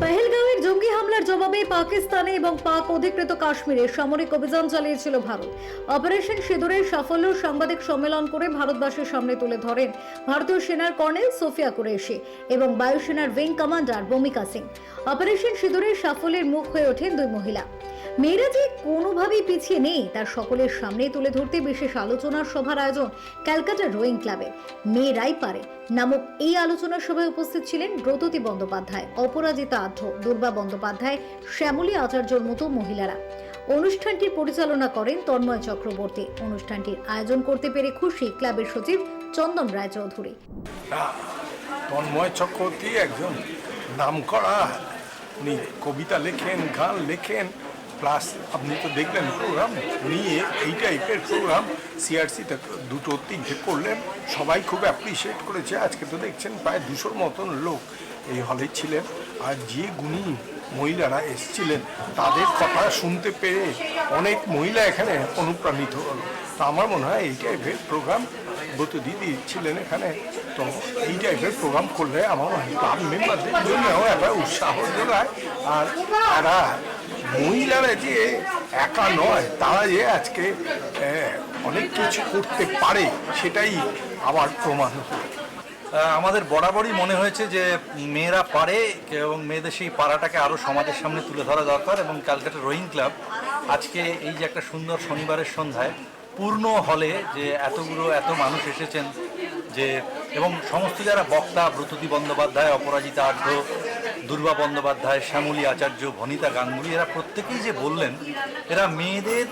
পেহেলগাঁওয়ের জঙ্গি হামলার জবাবে পাকিস্তানে এবং পাক অধিকৃত কাশ্মীরে সামরিক অভিযান চালিয়েছিল ভারত। অপারেশন সিঁদুরের সাফল্য সাংবাদিক সম্মেলন করে ভারতবাসীর সামনে তুলে ধরেন ভারতীয় সেনার কর্নেল সোফিয়া কুরেশি এবং বায়ুসেনার wing commander Vyomika Singh. Operation সিঁদুরের সাফল্যের মুখ হয়ে ওঠেন দুই মহিলা। মেয়েরা যে কোনোভাবেই পিছিয়ে নেই, তার সকলের সামনে তুলে ধরতে বিশেষ আলোচনার সভার আয়োজন ক্যালকাটা রোয়িং ক্লাবে। মেয়েরাই পারে নামক এই আলোচনা সভায় উপস্থিত ছিলেন ব্রততী বন্দ্যোপাধ্যায়, অপরাজিতা আধ্য দুর্বা বন্দ্যোপাধ্যায়, শ্যামলী আচার্যর মতো মহিলারা। অনুষ্ঠানটির পরিচালনা করেন তন্ময় চক্রবর্তী। অনুষ্ঠানটির আয়োজন করতে পেরে খুশি ক্লাবের সচিব চন্দন রায়চৌধুরী। তন্ময় চক্রবর্তী একজন নামকরা, উনি কবিতা লেখেন, গান লেখেন প্লাস আপনি তো দেখলেন প্রোগ্রাম নিয়ে এই টাইপের প্রোগ্রাম সিআরসিতে দুটো তিনটে করলেন। সবাই খুব অ্যাপ্রিসিয়েট করেছে। আজকে তো দেখছেন প্রায় দুশোর মতন লোক এই হলে ছিলেন। আর যে গুণী মহিলারা এসছিলেন, তাদের কথা শুনতে পেরে অনেক মহিলা এখানে অনুপ্রাণিত হলো। তা আমার মনে হয় এই টাইপের প্রোগ্রাম ব্রত দিদি ছিলেন এখানে। তো এই টাইপের প্রোগ্রাম করলে আমার ক্লাব মেম্বারদের জন্যও একটা উৎসাহ যোগায়। আর তারা মহিলারা যে একা নয়, তারা যে আজকে অনেক কিছু করতে পারে, সেটাই আবার প্রমাণ। আমাদের বরাবরই মনে হয়েছে যে মেয়েরা পারে এবং মেয়েদের সেই পাড়াটাকে আরও সমাজের সামনে তুলে ধরা দরকার এবং ক্যালকাটা রোয়িং ক্লাব আজকে এই যে একটা সুন্দর শনিবারের সন্ধ্যায় পূর্ণ হলে যে এতগুলো, এত মানুষ এসেছেন যে, এবং সমস্ত যারা বক্তা ব্রততী বন্দ্যোপাধ্যায়, অপরাজিতা আঢ্য দুর্বা বন্দ্যোপাধ্যায়, শ্যামলী আচার্য, ভনিতা গাঙ্গুলি, এরা প্রত্যেকেই যে বললেন, এরা মেয়েদের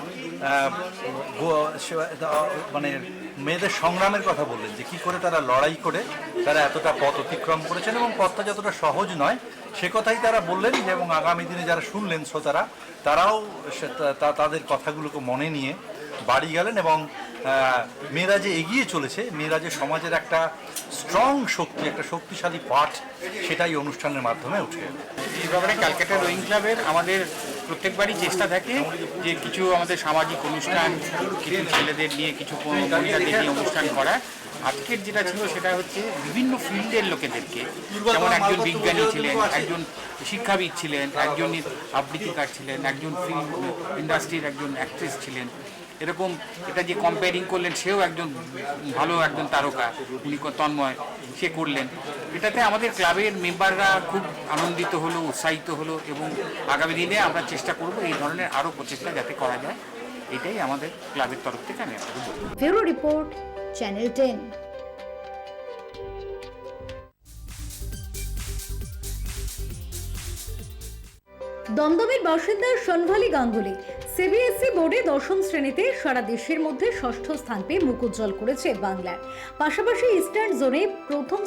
মানে মেয়েদের সংগ্রামের কথা বললেন, যে কি করে তারা লড়াই করে, তারা এতটা পথ অতিক্রম করেছেন এবং পথটা যতটা সহজ নয়, সে কথাই তারা বললেন এবং আগামী দিনে যারা শুনলেন শ্রোতারা, তারাও তাদের কথাগুলোকে মনে নিয়ে বাড়ি গেলেন এবং মেয়েরা যে এগিয়ে চলেছে মেয়েরা যে সমাজের একটা স্ট্রং শক্তি একটা শক্তিশালী পাঠ সেটাই অনুষ্ঠানের মাধ্যমে উঠে। এই ব্যাপারে ক্যালকাটা রোয়িং ক্লাবের আমাদের প্রত্যেকবারই চেষ্টা থাকে যে কিছু আমাদের সামাজিক অনুষ্ঠান কিছু ছেলেদের নিয়ে কিছু মহিলাদের নিয়ে অনুষ্ঠান করা আজকের যেটা ছিল সেটা হচ্ছে বিভিন্ন ফিল্ডের লোকেদেরকে যেমন একজন বিজ্ঞানী ছিলেন একজন শিক্ষাবিদ ছিলেন একজন আবৃত্তিকার ছিলেন একজন ফিল্ম ইন্ডাস্ট্রির একজন অ্যাক্ট্রেস ছিলেন এরকম এটা যে কম্পেয়ারিং করলেন, সেও একজন ভালো একজন তারকা, উনি তন্ময়, সে করলেন। এটাতে আমাদের ক্লাবের মেম্বাররা খুব আনন্দিত হলো, উৎসাহিত হলো এবং আগামী দিনে আমরা চেষ্টা করব এই ধরনের আরও প্রচেষ্টা যাতে করা যায়। এটাই আমাদের ক্লাবের তরফ থেকে আমি রিপোর্ট, চ্যানেল টেন। দমদমের বাসিন্দা সনভালি গাঙ্গুলি সিবিএসই বোর্ডে দশম শ্রেণীতে সারা দেশের মধ্যে ষষ্ঠ স্থান পেয়ে মুখ উজ্জ্বল করেছে বাংলার পাশাপাশি ইস্টার্ন জোনে প্রথম